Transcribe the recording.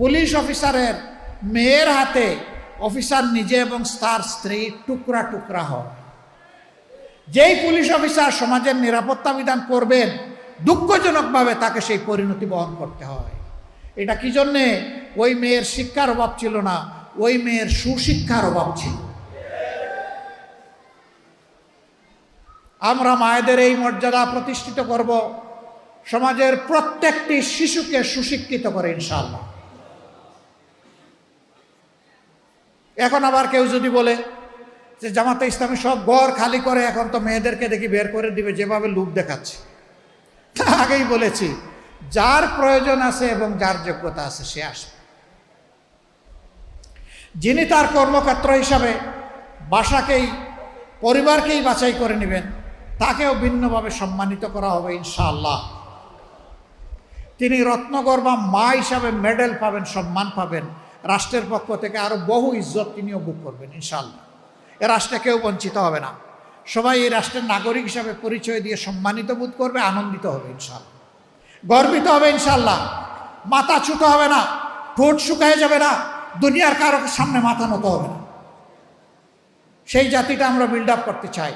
Police অফিসারের মেয়ের হাতে অফিসার নিজে এবং তার স্ত্রী টুকরা টুকরা হয়। যেই পুলিশ অফিসার সমাজের নিরাপত্তা বিধান করবেন, দুঃখজনকভাবে তাকে সেই পরিণতি বহন করতে হয়। এটা কি জন্যে? ওই মেয়ের শিক্ষার অভাব ছিল না, ওই মেয়ের সুশিক্ষার অভাব ছিল। আমরা মায়েদের এই মর্যাদা প্রতিষ্ঠিত করব। সমাজের প্রত্যেকটি শিশুকে সুশিক্ষিত করে ইনশাল্লাহ এখন আবার কেউ যদি বলে যে জামাতে ইসলামী সব ঘর খালি করে, এখন তো মেয়েদেরকে দেখি বের করে দিবে, যেভাবে লুপ দেখাচ্ছে। আগেই বলেছি, যার প্রয়োজন আছে এবং যার যোগ্যতা আছে সে আসবে। যিনি তার কর্মক্ষেত্র হিসাবে বাসাকেই, পরিবারকেই বাছাই করে নেবেন, তাকেও ভিন্নভাবে সম্মানিত করা হবে ইনশাআল্লাহ। তিনি রত্নগর্বা মা হিসাবে মেডেল পাবেন, সম্মান পাবেন। রাষ্ট্রের পক্ষ থেকে আরও বহু ইজ্জত তিনিও বুক করবেন ইনশাল্লাহ এ রাষ্ট্রে কেউ বঞ্চিত হবে না। সবাই এই রাষ্ট্রের নাগরিক হিসাবে পরিচয় দিয়ে সম্মানিত বোধ করবে, আনন্দিত হবে ইনশাল্লাহ গর্বিত হবে ইনশাল্লাহ মাথা ছুটো হবে না, ঠোঁট শুকায় যাবে না, দুনিয়ার কারও সামনে মাথা নত হবে না। সেই জাতিটা আমরা বিল্ড আপ করতে চাই।